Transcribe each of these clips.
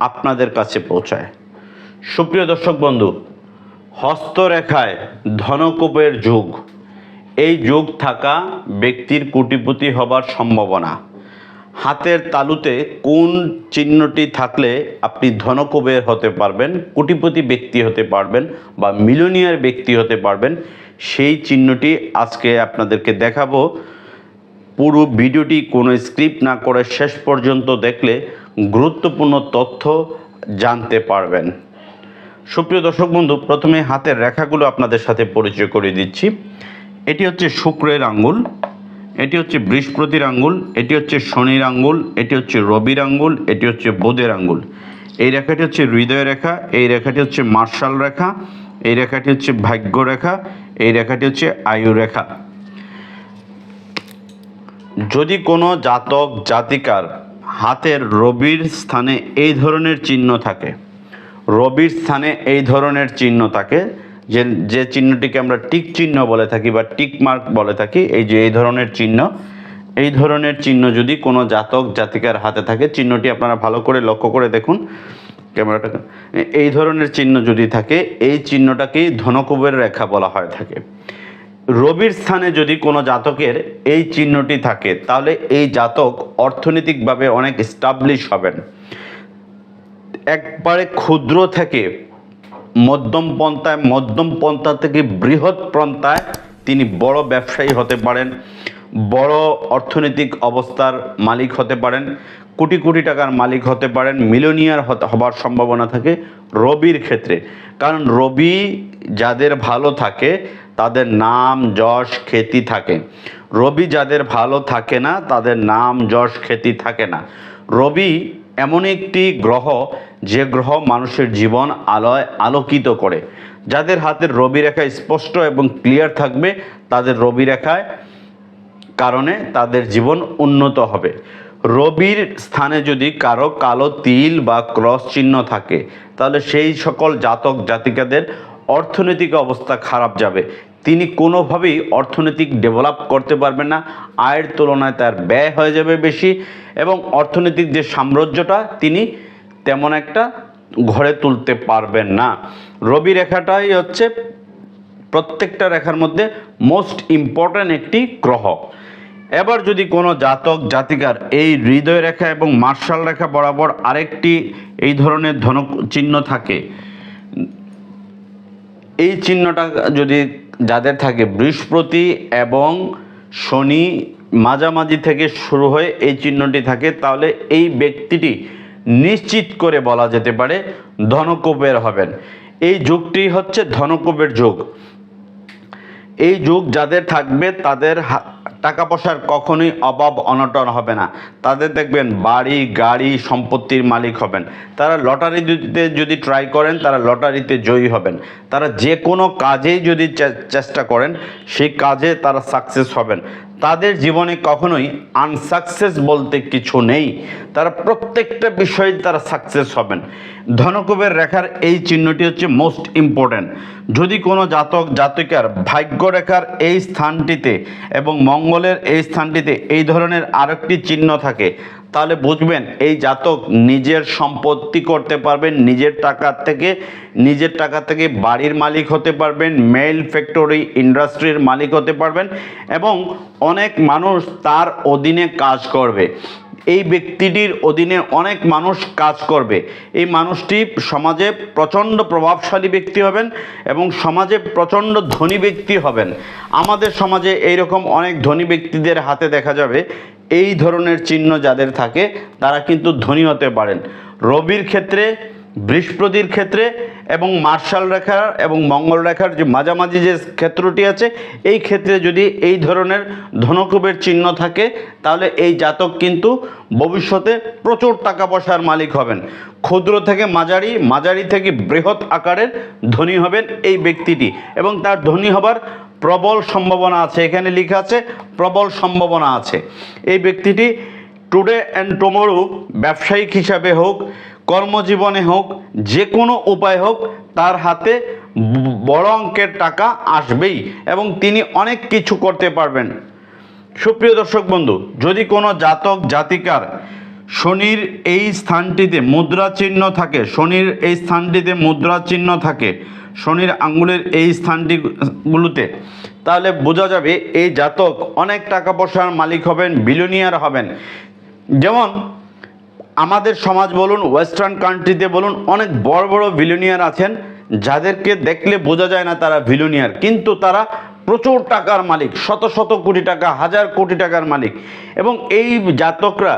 আপনাদের কাছে পৌঁছায়। সুপ্রিয় দর্শক বন্ধু, হস্তরেখায় ধনকূপের যুগ। এই যুগ থাকা ব্যক্তির কোটিপতি হবার সম্ভাবনা। হাতের তালুতে কোন চিহ্নটি থাকলে আপনি ধনকুবের হতে পারবেন, কোটিপতি ব্যক্তি হতে পারবেন বা মিলনিয়ার ব্যক্তি হতে পারবেন, সেই চিহ্নটি আজকে আপনাদেরকে দেখাবো। পুরো ভিডিওটি কোনো স্ক্রিপ্ট না করে শেষ পর্যন্ত দেখলে গুরুত্বপূর্ণ তথ্য জানতে পারবেন। সুপ্রিয় দর্শক বন্ধু, প্রথমে হাতের রেখাগুলো আপনাদের সাথে পরিচয় করে দিচ্ছি। এটি হচ্ছে শুক্রের আঙ্গুল, এটি হচ্ছে বৃহস্পতির আঙ্গুল, এটি হচ্ছে শনির আঙ্গুল, এটি হচ্ছে রবির আঙ্গুল, এটি হচ্ছে বুধের আঙ্গুল। এই রেখাটি হচ্ছে হৃদয় রেখা, এই রেখাটি হচ্ছে মার্শাল রেখা, এই রেখাটি হচ্ছে ভাগ্য রেখা, এই রেখাটি হচ্ছে আয়ু রেখা। যদি কোনো জাতক, জাতিকার হাতের রবির স্থানে এই ধরনের চিহ্ন থাকে। রবির স্থানে এই ধরনের চিহ্ন থাকে, যে যে চিহ্নটিকে আমরা টিক চিহ্ন বলে থাকি বা টিক মার্ক বলে থাকি, এই যে, এই ধরনের চিহ্ন। এই ধরনের চিহ্ন যদি কোনো জাতক জাতিকার হাতে থাকে, চিহ্নটি আপনারা ভালো করে লক্ষ্য করে দেখুন। ক্যামেরাটা, এই ধরনের চিহ্ন যদি থাকে, এই চিহ্নটাকেই ধনকুবের রেখা বলা হয়, থাকে। রবির স্থানে যদি কোনো জাতকের এই চিহ্নটি থাকে, তাহলে এই জাতক অর্থনৈতিকভাবে অনেক স্টাবলিশ হবেন। একবারে ক্ষুদ্র থেকে মধ্যম পন্থায়, মধ্যম পন্থা থেকে বৃহৎ পন্থায় তিনি বড় ব্যবসায়ী হতে পারেন, বড় অর্থনৈতিক অবস্থার মালিক হতে পারেন, কোটি কোটি টাকার মালিক হতে পারেন মিলিয়নিয়ার হবার সম্ভাবনা থাকে রবির ক্ষেত্রে। কারণ রবি যাদের ভালো থাকে তাদের নাম যশ খ্যাতি থাকে। রবি যাদের ভালো থাকে না, তাদের নাম যশ খ্যাতি থাকে না। রবি এমন একটি গ্রহ, যে গ্রহ মানুষের জীবন আলোয় আলোকিত করে। যাদের হাতের রবি রেখা স্পষ্ট এবং ক্লিয়ার থাকবে, তাদের রবি রেখায় কারণে তাদের জীবন উন্নত হবে। রবির স্থানে যদি কারও কালো তিল বা ক্রস চিহ্ন থাকে, তাহলে সেই সকল জাতক জাতিকাদের অর্থনৈতিক অবস্থা খারাপ যাবে। তিনি কোনোভাবেই অর্থনৈতিক ডেভেলপ করতে পারবেন না। আয়ের তুলনায় তার ব্যয় হয়ে যাবে বেশি এবং অর্থনৈতিক যে সাম্রাজ্যটা তিনি তেমন একটা ঘরে তুলতে পারবেন না। রবি রেখাটাই হচ্ছে প্রত্যেকটা রেখার মধ্যে মোস্ট ইম্পর্ট্যান্ট একটি গ্রহ। এবার যদি কোনো জাতক, জাতিকার এই হৃদয় রেখা এবং মার্শাল রেখা বরাবর আরেকটি এই ধরনের ধনক, চিহ্ন থাকে এই চিহ্নটা যদি যাদের থাকে বৃহস্পতি এবং শনি মাঝামাঝি থেকে শুরু হয়ে এই চিহ্নটি থাকে, তাহলে এই ব্যক্তিটি নিশ্চিত করে বলা যেতে পারে ধনকোপের হবেন। এই যুগটি হচ্ছে ধনকোপের যুগ। এই যুগ যাদের থাকবে, তাদের টাকা পয়সার কখনোই অভাব অনটন হবে না। তাদের দেখবেন বাড়ি, গাড়ি, সম্পত্তির মালিক হবেন। তারা লটারিতে যদি ট্রাই করেন, তারা লটারিতে জয়ী হবেন। তারা যে কোনো কাজেই যদি চেষ্টা করেন, সেই কাজে তারা সাকসেস হবেন। তাদের জীবনে কখনোই আনসাকসেস বলতে কিছু নেই। তারা প্রত্যেকটা বিষয়ে তারা সাকসেস হবেন। ধনকুবের রেখার এই চিহ্নটি হচ্ছে মোস্ট ইম্পর্ট্যান্ট যদি কোনো জাতক, জাতিকার ভাগ্য রেখার এই স্থানটিতে এবং মঙ্গলের এই স্থানটিতে এই ধরনের আরেকটি চিহ্ন থাকে তাহলে বুঝবেন, এই জাতক নিজের সম্পত্তি করতে পারবেন, নিজের টাকা থেকে, নিজের টাকা থেকে বাড়ির মালিক হতে পারবেন মেল ফ্যাক্টরি ইন্ডাস্ট্রির মালিক হতে পারবেন এবং অনেক মানুষ তার অধীনে কাজ করবে। এই ব্যক্তিটির অধীনে অনেক মানুষ কাজ করবে। এই মানুষটি সমাজে প্রচণ্ড প্রভাবশালী ব্যক্তি হবেন এবং সমাজে প্রচণ্ড ধনী ব্যক্তি হবেন। আমাদের সমাজে এইরকম অনেক ধনী ব্যক্তিদের হাতে দেখা যাবে এই ধরনের চিহ্ন যাদের থাকে, তারা কিন্তু ধনী হতে পারেন। রবির ক্ষেত্রে, বৃহস্পতির ক্ষেত্রে এবং মার্শাল রেখার এবং মঙ্গল রেখার যে মাঝামাঝি যে ক্ষেত্রটি আছে, এই ক্ষেত্রে যদি এই ধরনের ধনকুবের চিহ্ন থাকে, তাহলে এই জাতক কিন্তু ভবিষ্যতে প্রচুর টাকা পয়সার মালিক হবেন। ক্ষুদ্র থেকে মাঝারি মাঝারি থেকে বৃহৎ আকারের ধনী হবেন এই ব্যক্তিটি এবং তার ধনী হবার প্রবল সম্ভাবনা আছে। এখানে লেখা আছে, প্রবল সম্ভাবনা আছে। এই ব্যক্তিটি টুডে অ্যান্ড টুমোরো ব্যবসায়িক হিসাবে হোক, কর্মজীবনে হোক যে কোনো উপায় হোক, তার হাতে বড় অঙ্কের টাকা আসবেই এবং তিনি অনেক কিছু করতে পারবেন। সুপ্রিয় দর্শক বন্ধু, যদি কোনো জাতক, জাতিকার শনির এই স্থানটিতে মুদ্রা চিহ্ন থাকে, শনির এই স্থানটিতে মুদ্রা চিহ্ন থাকে শনির আঙ্গুলের এই স্থানটিগুলোতে তাহলে বোঝা যাবে এই জাতক অনেক টাকা পয়সার মালিক হবেন বিলিয়নিয়ার হবেন। যেমন আমাদের সমাজ বলুন ওয়েস্টার্ন কান্ট্রিতে বলুন, অনেক বড় বড় ভিলিয়নিয়ার আছেন, যাদেরকে দেখলে বোঝা যায় না তারা ভিলিয়নিয়ার কিন্তু তারা প্রচুর টাকার মালিক, শত শত কোটি টাকা, হাজার কোটি টাকার মালিক। এবং এই জাতকরা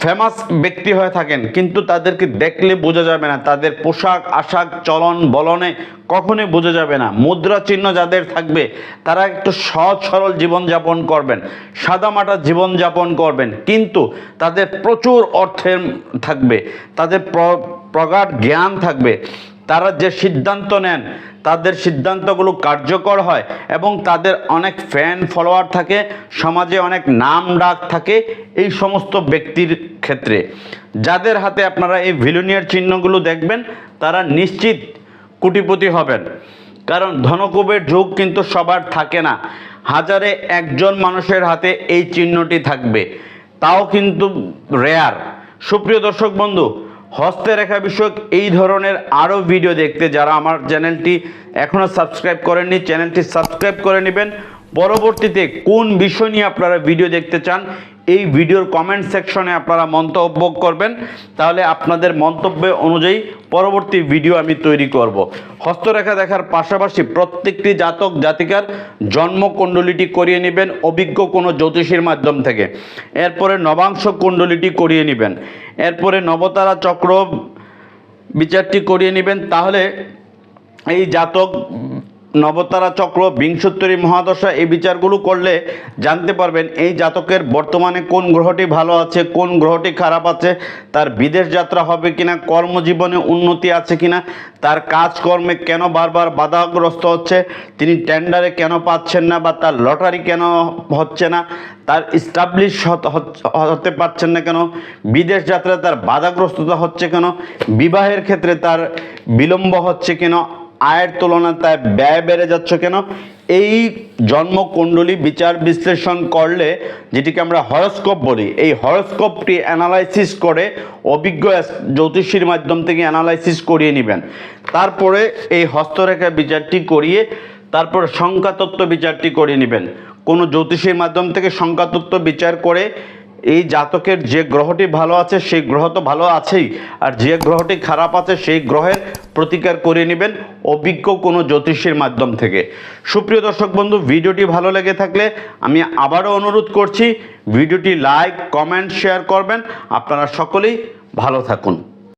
ফেমাস ব্যক্তি হয়ে থাকেন, কিন্তু তাদেরকে দেখলে বোঝা যাবে না। তাদের পোশাক, আশাক, চলন, বলনে কখনোই বোঝা যাবে না। মুদ্রা চিহ্ন যাদের থাকবে, তারা একটু সহজ সরল জীবনযাপন করবেন সাদামাটা জীবনযাপন করবেন। কিন্তু তাদের প্রচুর অর্থের থাকবে, তাদের প্র- প্রগাঢ় জ্ঞান থাকবে। তারা যে সিদ্ধান্ত নেন, তাদের সিদ্ধান্তগুলো কার্যকর হয় এবং তাদের অনেক ফ্যান ফলোয়ার থাকে, সমাজে অনেক নাম ডাক থাকে এই সমস্ত ব্যক্তির ক্ষেত্রে। যাদের হাতে আপনারা এই ভিলুনিয়ার চিহ্নগুলো দেখবেন, তারা নিশ্চিত কোটিপতি হবেন। কারণ ধনকুবের যুগ কিন্তু সবার থাকে না। হাজারে একজন মানুষের হাতে এই চিহ্নটি থাকবে। তাও কিন্তু রেয়ার সুপ্রিয় দর্শক বন্ধু হস্তে রেখা বিষয়ক এই ধরনের আরও ভিডিও দেখতে যারা আমার চ্যানেলটি এখনও সাবস্ক্রাইব করেননি, চ্যানেলটি সাবস্ক্রাইব করে নেবেন। পরবর্তীতে কোন বিষয় নিয়ে আপনারা ভিডিও দেখতে চান, এই ভিডিওর কমেন্ট সেকশনে আপনারা মন্তব্য করবেন। তাহলে আপনাদের মন্তব্য অনুযায়ী পরবর্তী ভিডিও আমি তৈরি করব। হস্তরেখা দেখার পাশাপাশি প্রত্যেকটি জাতক জাতিকার জন্মকুণ্ডলিটি করিয়ে নেবেন, অভিজ্ঞ কোনো জ্যোতিষীর মাধ্যম থেকে। এরপরে নবাংশ কুণ্ডলিটি করিয়ে নেবেন। এরপরে নবতারা চক্র বিচারটি করিয়ে নেবেন। তাহলে এই জাতক নবতারা চক্র, বিংশোত্তরী মহাদশা এই বিচারগুলো করলে জানতে পারবেন এই জাতকের বর্তমানে কোন গ্রহটি ভালো আছে, কোন গ্রহটি খারাপ আছে, তার বিদেশ যাত্রা হবে কিনা, কর্মজীবনে উন্নতি আছে কিনা, তার কাজকর্মে কেন বারবার বাধাগ্রস্ত হচ্ছে, তিনি টেন্ডারে কেন পাচ্ছেন না বা তার লটারি কেন হচ্ছে না, তার স্টাবলিশ হতে পারছেন না কেন, বিদেশ যাত্রায় তার বাধাগ্রস্ততা হচ্ছে কেন, বিবাহের ক্ষেত্রে তার বিলম্ব হচ্ছে কেন আয়ের তুলনায় তার ব্যয় বেড়ে যাচ্ছে কেন? এই জন্মকুণ্ডলী বিচার বিশ্লেষণ করলে, যেটিকে আমরা হরস্কোপ বলি, এই হরস্কোপটি অ্যানালাইসিস করে অভিজ্ঞ জ্যোতিষীর মাধ্যম থেকে অ্যানালাইসিস করিয়ে নেবেন। তারপরে এই হস্তরেখা বিচারটি করিয়ে, তারপর সংখ্যাতত্ত্ব বিচারটি করিয়ে নেবেন। কোনো জ্যোতিষীর মাধ্যম থেকে সংখ্যাতত্ত্ব বিচার করে এই জাতকের যে গ্রহটি ভালো আছে, সেই গ্রহ তো ভালো আছেই। আর যে গ্রহটি খারাপ আছে, সেই গ্রহের প্রতিকার করে নেবেন অভিজ্ঞ কোনো জ্যোতিষীর মাধ্যম থেকে। সুপ্রিয় দর্শক বন্ধু, ভিডিওটি ভালো লেগে থাকলে আমি আবারও অনুরোধ করছি, ভিডিওটি লাইক, কমেন্ট, শেয়ার করবেন। আপনারা সকলেই ভালো থাকুন।